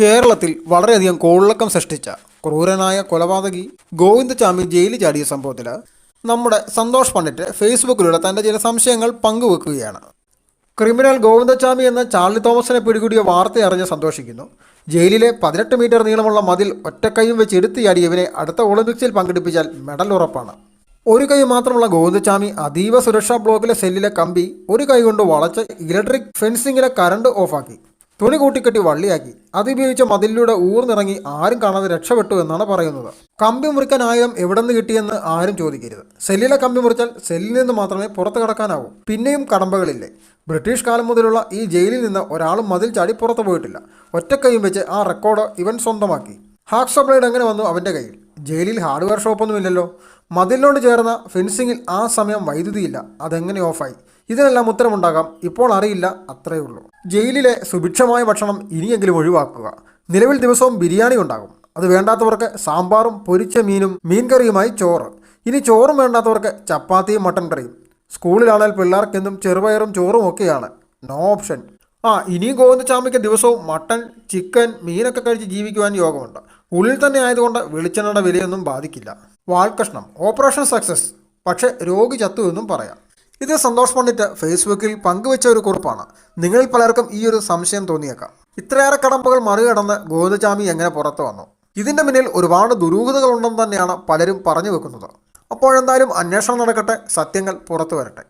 കേരളത്തിൽ വളരെയധികം കോളിളക്കം സൃഷ്ടിച്ച ക്രൂരനായ കൊലപാതകി ഗോവിന്ദചാമി ജയിലിൽ ചാടിയ സംഭവത്തിൽ നമ്മുടെ സന്തോഷ് പണ്ഡിറ്റ് ഫേസ്ബുക്കിലൂടെ തന്റെ ചില സംശയങ്ങൾ പങ്കുവെക്കുകയാണ്. ക്രിമിനൽ ഗോവിന്ദചാമി എന്ന ചാർലി തോമസിനെ പിടികൂടിയ വാർത്ത അറിഞ്ഞ് സന്തോഷിക്കുന്നു. ജയിലിലെ പതിനെട്ട് മീറ്റർ നീളമുള്ള മതിൽ ഒറ്റക്കൈയും വെച്ച് എടുത്തു ചാടി ഇവനെ അടുത്ത ഒളിമ്പിക്സിൽ പങ്കെടുപ്പിച്ചാൽ മെഡൽ ഉറപ്പാണ്. ഒരു കൈ മാത്രമുള്ള ഗോവിന്ദചാമി അതീവ സുരക്ഷാ ബ്ലോക്കിലെ സെല്ലിലെ കമ്പി ഒരു കൈ കൊണ്ട് വളച്ച് ഇലക്ട്രിക് ഫെൻസിങ്ങിലെ കറണ്ട് ഓഫാക്കി. തുണി കൂട്ടിക്കെട്ടി വള്ളിയാക്കി. അതുപയോഗിച്ച മതിലിലൂടെ ഊർന്നിറങ്ങി ആരും കാണാതെ രക്ഷപ്പെട്ടു എന്നാണ് പറയുന്നത്. കമ്പി മുറിക്കാൻ ആയുധം എവിടെ നിന്ന് കിട്ടിയെന്ന് ആരും ചോദിക്കരുത്. സെല്ലിലെ കമ്പി മുറിച്ചാൽ സെല്ലിൽ നിന്ന് മാത്രമേ പുറത്തു കടക്കാനാവൂ. പിന്നെയും കടമ്പകളില്ലേ. ബ്രിട്ടീഷ് കാലം മുതലുള്ള ഈ ജയിലിൽ നിന്ന് ഒരാളും മതിൽ ചാടി പുറത്തു പോയിട്ടില്ല. ഒറ്റക്കൈയും വെച്ച് ആ റെക്കോർഡ് ഇവൻ സ്വന്തമാക്കി. ഹാക്സോ ബ്ലേഡ് എങ്ങനെ വന്നു അവന്റെ കയ്യിൽ? ജയിലിൽ ഹാർഡ്വെയർ ഷോപ്പൊന്നുമില്ലല്ലോ. മതിലിനോട് ചേർന്ന ഫെൻസിങ്ങിൽ ആ സമയം വൈദ്യുതിയില്ല. അതെങ്ങനെ ഓഫായി? ഇതിനെല്ലാം ഉത്തരമുണ്ടാകാം. ഇപ്പോൾ അറിയില്ല അത്രയേ ഉള്ളൂ. ജയിലിലെ സുഭിക്ഷമായ ഭക്ഷണം ഇനിയെങ്കിലും ഒഴിവാക്കുക. നിലവിൽ ദിവസവും ബിരിയാണി ഉണ്ടാകും. അത് വേണ്ടാത്തവർക്ക് സാമ്പാറും പൊരിച്ച മീനും മീൻകറിയുമായി ചോറ്. ഇനി ചോറും വേണ്ടാത്തവർക്ക് ചപ്പാത്തിയും മട്ടൻ കറിയും. സ്കൂളിലാണെങ്കിൽ പിള്ളേർക്കെന്നും ചെറുപയറും ചോറും ഒക്കെയാണ്. No option. ആ ഇനിയും ഗോവിന്ദചാമിക്ക് ദിവസവും മട്ടൻ ചിക്കൻ മീനൊക്കെ കഴിച്ച് ജീവിക്കുവാൻ യോഗമുണ്ട്. ഉള്ളിൽ തന്നെ ആയതുകൊണ്ട് വെളിച്ചെണ്ണയുടെ വിലയൊന്നും ബാധിക്കില്ല. വാൾകഷ്ണം ഓപ്പറേഷൻ സക്സസ്. പക്ഷേ രോഗി ചത്തു എന്നും പറയാം. ഇത് സന്തോഷ് പണ്ഡിറ്റ് ഫേസ്ബുക്കിൽ പങ്കുവച്ച ഒരു കുറിപ്പാണ്. നിങ്ങളിൽ പലർക്കും ഈ ഒരു സംശയം തോന്നിയേക്കാം. ഇത്രയേറെ കടമ്പകൾ മറികടന്ന് ഗോവിന്ദചാമി എങ്ങനെ പുറത്തു വന്നു? ഇതിന്റെ മുന്നിൽ ഒരുപാട് ദുരൂഹതകൾ ദുരൂഹതകളുണ്ടെന്ന് തന്നെയാണ് പലരും പറഞ്ഞു വെക്കുന്നത്. അപ്പോഴെന്തായാലും അന്വേഷണം നടക്കട്ടെ സത്യങ്ങൾ പുറത്തു വരട്ടെ.